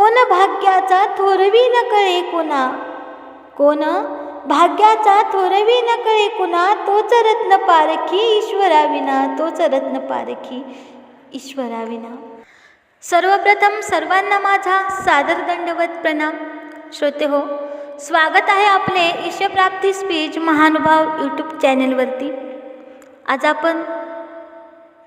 कोण भाग्याचा थोरवी न कळे कोण भाग्याचा थोरवी न कळे कुणा? तोच रत्न पारखी ईश्वराविना तोच रत्न पारखी ईश्वराविना. सर्वप्रथम सर्वांना माझा सादर दंडवत प्रणाम. श्रोते हो स्वागत आहे आपले ईशप्राप्ती स्पीच महानुभाव यूट्यूब चॅनलवरती. आज आपण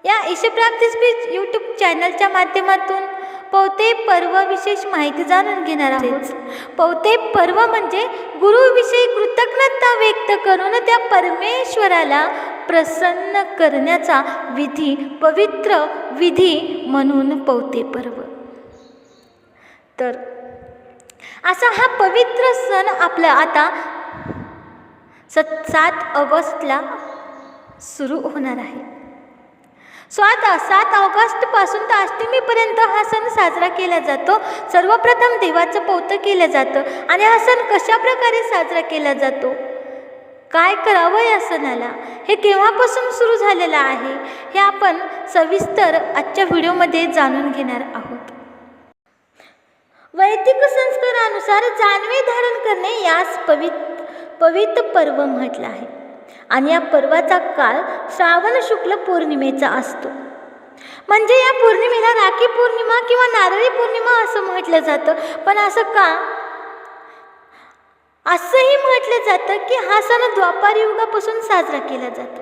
या ईशप्राप्ती स्पीच यूट्यूब चॅनलच्या माध्यमातून पौते पर्व विशेष माहिती जाणून घेणार आहोत. पौते पर्व म्हणजे गुरुविषयी कृतज्ञता व्यक्त करून त्या परमेश्वराला प्रसन्न करण्याचा विधी पवित्र विधी म्हणून पौते पर्व. तर असा हा पवित्र सण आपला आता सत सात ऑगस्टला सुरू होणार आहे. स्वात सात ऑगस्टपासून तर अष्टमीपर्यंत हा सण साजरा केला जातो. सर्वप्रथम देवाचं पौतं केलं जातं आणि हा सण कशा प्रकारे साजरा केला जातो? काय करावं या सणाला? हे केव्हापासून सुरू झालेलं आहे? हे आपण सविस्तर आजच्या व्हिडिओमध्ये जाणून घेणार आहोत. वैदिक संस्कारानुसार जानवे धारण करणे यास पवित पवित्र पर्व म्हटलं आहे. आणि या पर्वाचा काळ श्रावण शुक्ल पौर्णिमेचा असतो. म्हणजे या पौर्णिमेला राखी पौर्णिमा किंवा नारळी पौर्णिमा असं म्हटलं जातं. पण असं का? असंही म्हटलं जातं की हा सण द्वापार युगापासून साजरा केला जातो.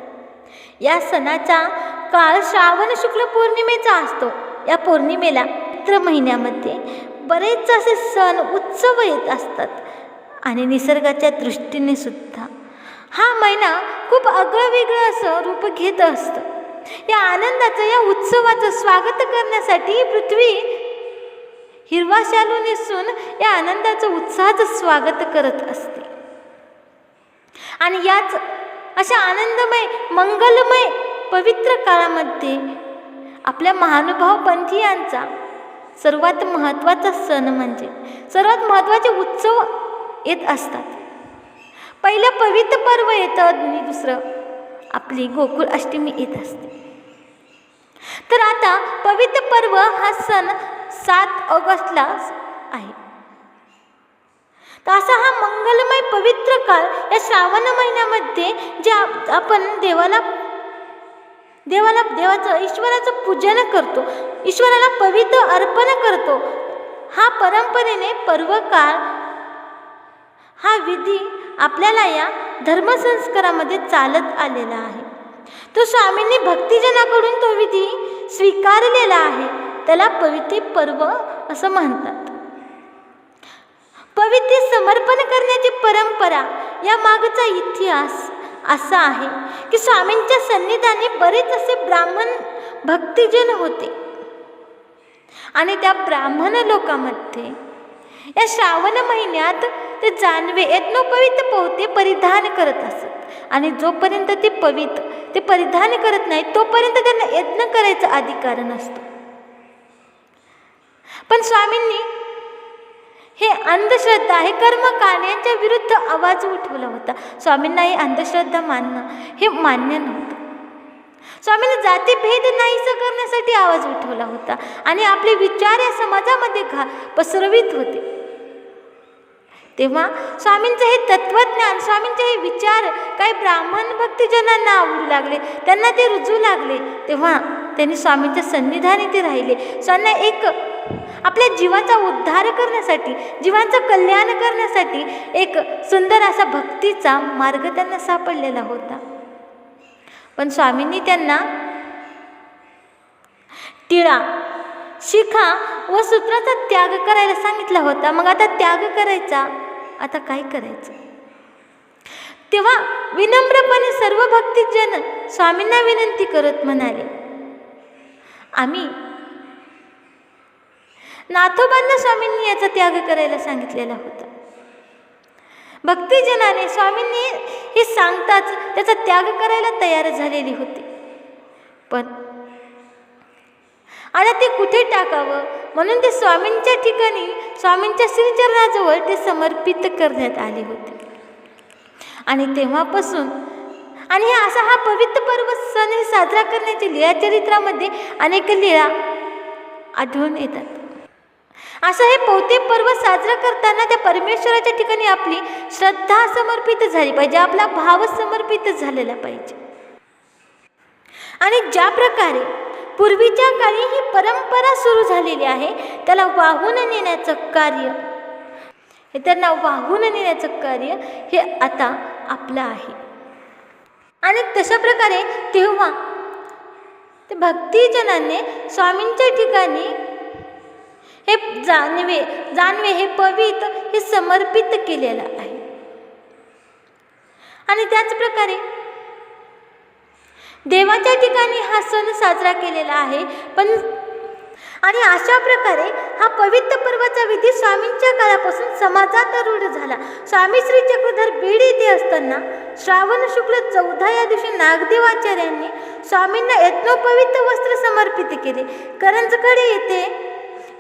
या सणाचा काळ श्रावण शुक्ल पौर्णिमेचा असतो. या पौर्णिमेला चैत्र महिन्यामध्ये बरेच असे सण उत्सव येत असतात. आणि निसर्गाच्या दृष्टीने सुद्धा हा महिना खूप आगळं वेगळं असं रूप घेत असतं. या आनंदाचं या उत्सवाचं स्वागत करण्यासाठी पृथ्वी हिरवा शालू नेसून या आनंदाचं उत्साहाचं स्वागत करत असते. आणि याच अशा आनंदमय मंगलमय पवित्र काळामध्ये आपल्या महानुभाव पंथीयांचा सर्वात महत्त्वाचा सण म्हणजे सर्वात महत्त्वाचे उत्सव येत असतात. पहिलं पवित्र पर्व येतं आणि दुसरं. आपली गोकुळ अष्टमी येत असते. तर आता पवित्र पर्व हा सण सात ऑगस्टला आहे. तर असा हा मंगलमय पवित्र काळ या श्रावण महिन्यामध्ये जे आप- आपण देवाला देवाला देवाचं ईश्वराचं पूजन करतो ईश्वराला पवित्र अर्पण करतो हा परंपरेने पर्वकाळ हा विधी आपल्याला या धर्मसंस्कारामध्ये चालत आलेला आहे. तो स्वामींनी भक्तिजनाकडून तो विधी स्वीकारलेला आहे. त्याला पवित्र पर्व असं म्हणतात. पवित्र समर्पण करण्याची परंपरा या मागचा इतिहास असा आहे की स्वामींच्या सन्निधाने बरेच असे ब्राह्मण भक्तिजन होते. आणि त्या ब्राह्मण लोकांमध्ये या श्रावण महिन्यात ते जानवे यज्ञोपवित पोहते परिधान करत असत. आणि जोपर्यंत ते पवित्र ते परिधान करत नाही तोपर्यंत त्यांना यज्ञ करायचा अधिकार नसतो. पण स्वामींनी हे अंधश्रद्धा हे कर्मकांड यांच्या विरुद्ध आवाज उठवला होता. स्वामींना ही अंधश्रद्धा मानणं हे मान्य नव्हतं. स्वामींनी जातीभेद नाहीसं करण्यासाठी आवाज उठवला होता. आणि आपले विचार या समाजामध्ये घा पसरवित होते. तेव्हा स्वामींचं हे तत्वज्ञान स्वामींचे हे विचार काही ब्राह्मण भक्तजनांना आवडू लागले त्यांना ते रुजू लागले तेव्हा त्यांनी स्वामींच्या सन्निधानी ते राहिले. स्वामींना एक आपल्या जीवाचा उद्धार करण्यासाठी जीवांचं कल्याण करण्यासाठी एक सुंदर असा भक्तीचा मार्ग त्यांना सापडलेला होता. पण स्वामींनी त्यांना टिळा शिखा व सूत्राचा त्याग करायला सांगितला होता. मग आता त्याग करायचा आता काय करायचं? तेव्हा विनम्रपणे सर्व भक्तिजन स्वामींना विनंती करत म्हणाले आम्ही नाथोबांना स्वामींनी याचा त्याग करायला सांगितलेला होता. भक्तिजनाने स्वामींनी हे सांगताच त्याचा त्याग करायला तयार झालेली होती. पण आता ते कुठे टाकावं? म्हणून ते स्वामींच्या ठिकाणी स्वामींच्या श्रीचरणाजवळ ते समर्पित करण्यात आले होते. आणि तेव्हापासून आणि हे असा हा पवित्र पर्व सण हे साजरा करण्याची लीळा चरित्रामध्ये अनेक लीळा आढळून येतात. असं हे पोते पर्व साजरा करताना त्या परमेश्वराच्या ठिकाणी आपली श्रद्धा समर्पित झाली पाहिजे आपला भाव समर्पित झालेला पाहिजे. आणि ज्या प्रकारे पूर्वीच्या काळी ही परंपरा सुरू झालेली आहे. त्याला वाहून नेण्याचं कार्य. हे त्यांना वाहून नेण्याचं कार्य हे आता आपलं आहे. आणि तशा प्रकारे तेव्हा ते भक्तिजनांनी स्वामींच्या ठिकाणी हे जाणवे जाणवे हे पवित्र हे समर्पित केलेलं आहे. आणि त्याच प्रकारे देवाच्या ठिकाणी हा सण साजरा केलेला आहे. पण आणि अशा प्रकारे हा पवित्र पर्वाचा विधी स्वामींच्या काळापासून समाजात रूढ झाला. स्वामी श्री चक्रधर बीड येथे असताना श्रावण शुक्ल चौदा या दिवशी नागदेवाचार्यांनी स्वामींना यज्ञोपवित्र वस्त्र समर्पित केले. करंजकडे येथे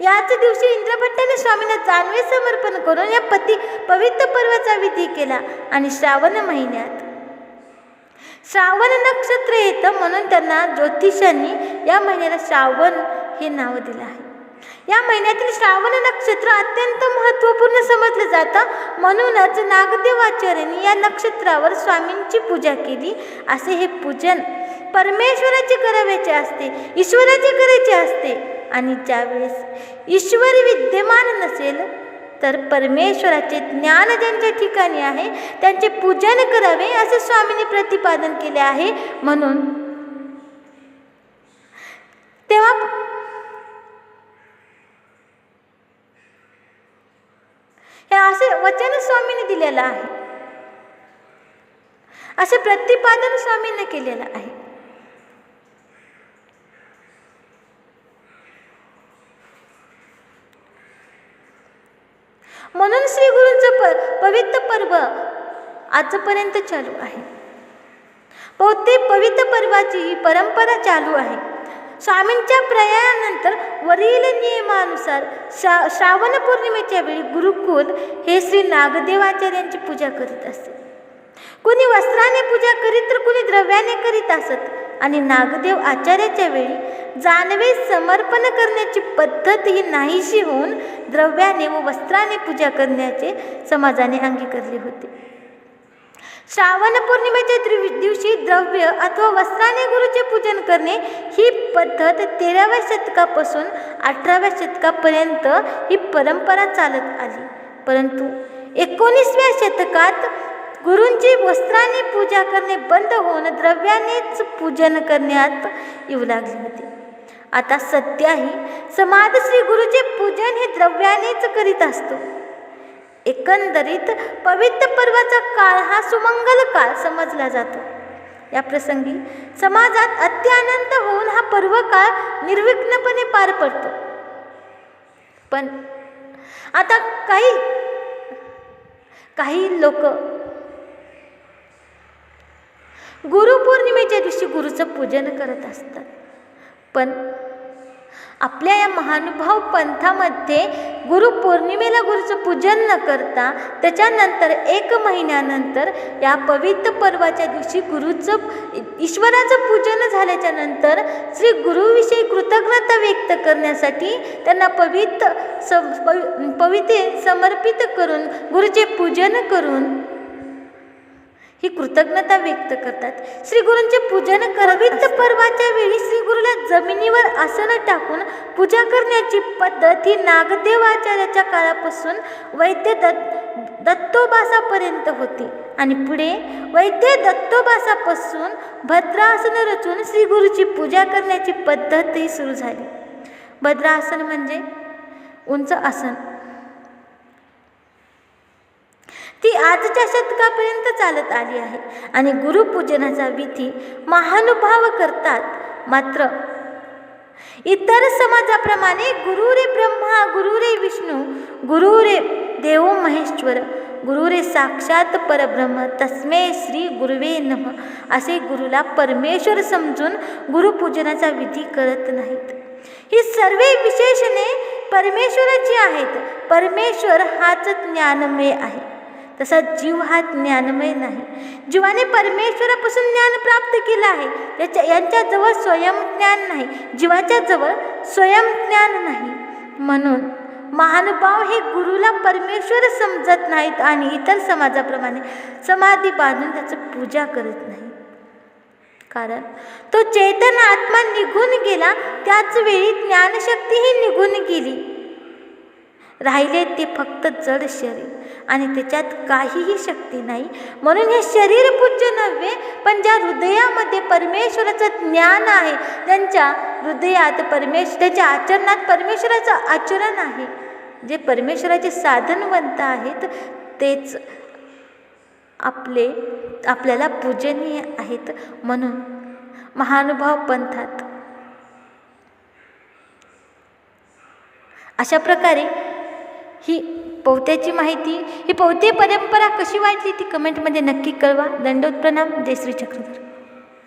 याच दिवशी इंद्रभट्टाने स्वामींना जानवे समर्पण करून या पती पवित्र पर्वाचा विधी केला आणि श्रावण महिन्यात श्रावण नक्षत्र येतं म्हणून त्यांना ज्योतिषांनी या महिन्याला श्रावण हे नाव दिलं आहे. या महिन्यातील श्रावण नक्षत्र अत्यंत महत्त्वपूर्ण समजलं जातं. म्हणूनच नागदेवाचार्यांनी या नक्षत्रावर स्वामींची पूजा केली. असे हे पूजन परमेश्वराचे करावयाचे असते ईश्वराचे करायचे असते. आणि ज्यावेळेस ईश्वर विद्यमान नसेल तर परमेश्वराचे ज्ञान ज्यांच्या ठिकाणी आहे त्यांचे पूजन करावे असे स्वामींनी प्रतिपादन केले आहे. म्हणून तेव्हा हे असे वचन स्वामींनी दिलेलं आहे. असे प्रतिपादन स्वामींनी केलेलं आहे. म्हणून श्री गुरूंचं प पवित्र पर्व आजपर्यंत चालू आहे. बहुतेक पवित्र पर्वाची ही परंपरा चालू आहे. स्वामींच्या प्रयाणानंतर वरील नियमानुसार श्रा श्रावण पौर्णिमेच्या वेळी गुरुकुल हे श्री नागदेवाचार्यांची पूजा करीत असते. कुणी वस्त्राने पूजा करीत तर कुणी द्रव्याने करीत असत आणि नागदेव आचार्याच्या वेळी जानवे समर्पण करण्याची पद्धत ही नाहीशी होऊन द्रव्याने व वस्त्राने पूजा करण्याचे समाजाने अंगीकारले होते. श्रावण पौर्णिमेच्या दिवशी द्रव्य अथवा वस्त्राने गुरुचे पूजन करणे ही पद्धत तेराव्या शतकापासून अठराव्या शतकापर्यंत ही परंपरा चालत आली. परंतु एकोणीसव्या शतकात गुरूंची वस्त्राने पूजा करणे बंद होऊन द्रव्यानेच पूजन करण्यात येऊ लागले होते. आता सध्याही समाज श्री गुरुचे पूजन हे द्रव्यानेच करीत असतो. एकंदरीत पवित्र पर्वाचा काळ हा सुमंगल काळ समजला जातो. या प्रसंगी समाजात अत्यानंद होऊन हा पर्व काळ निर्विघ्नपणे पार पडतो. पण आता काही काही लोक गुरुपौर्णिमेच्या दिवशी गुरुचं पूजन करत असतात. पण आपल्या या महानुभाव पंथामध्ये गुरुपौर्णिमेला गुरुचं पूजन न करता त्याच्यानंतर एक महिन्यानंतर या पवित्र पर्वाच्या दिवशी गुरुचं ईश्वराचं पूजन झाल्याच्यानंतर श्री गुरुविषयी कृतज्ञता व्यक्त करण्यासाठी त्यांना पवित्र स पवित्र समर्पित करून गुरुचे पूजन करून ही कृतज्ञता व्यक्त करतात. श्री गुरूंचे पूजन पवित्र पर्वाच्या वेळी श्री गुरुला जमिनीवर आसन टाकून पूजा करण्याची पद्धत ही नागदेवाचार्याच्या काळापासून वैद्य दत्त दत्तोबासापर्यंत होती. आणि पुढे वैद्य दत्तोबासापासून भद्रासन रचून श्री गुरुची पूजा करण्याची पद्धतही सुरू झाली. भद्रासन म्हणजे उंच आसन. ती आजच्या शतकापर्यंत चालत आली आहे. आणि गुरुपूजनाचा विधी महानुभाव करतात. मात्र इतर समाजाप्रमाणे गुरु रे ब्रह्मा गुरु रे विष्णू गुरु रे देव महेश्वर गुरु रे साक्षात परब्रह्म तस्मे श्री गुरुवे नम असे गुरुला परमेश्वर समजून गुरुपूजनाचा विधी करत नाहीत. ही सर्व विशेषणे परमेश्वराची आहेत. परमेश्वर हाच ज्ञानमय आहे. तसा जीव हा ज्ञानमय नाही. जीवाने परमेश्वरापासून ज्ञान प्राप्त केलं आहे. याच्या यांच्याजवळ स्वयंज्ञान नाही. जीवाच्या जवळ स्वयंज्ञान नाही. म्हणून महानुभाव हे गुरुला परमेश्वर समजत नाहीत आणि इतर समाजाप्रमाणे समाधी बांधून त्याचं पूजा करत नाही. कारण तो चेतन आत्मा निघून गेला. त्याच वेळी ज्ञानशक्तीही निघून गेली. राहिले ते फक्त जड शरीर. आणि त्याच्यात काहीही शक्ती नाही. म्हणून हे शरीर पूज्य नव्हे पण ज्या हृदयामध्ये परमेश्वराचं ज्ञान आहे त्यांच्या हृदयात परमेश्वर त्याच्या आचरणात परमेश्वराचं आचरण आहे. जे परमेश्वराचे साधनवंत आहेत तेच आपले आपल्याला पूजनीय आहेत. म्हणून महानुभाव पंथात अशा प्रकारे ही पोवत्याची माहिती ही पोवती परंपरा कशी वाटली ती कमेंटमध्ये नक्की कळवा. दंडोत प्रणाम. जय श्री चक्रधर.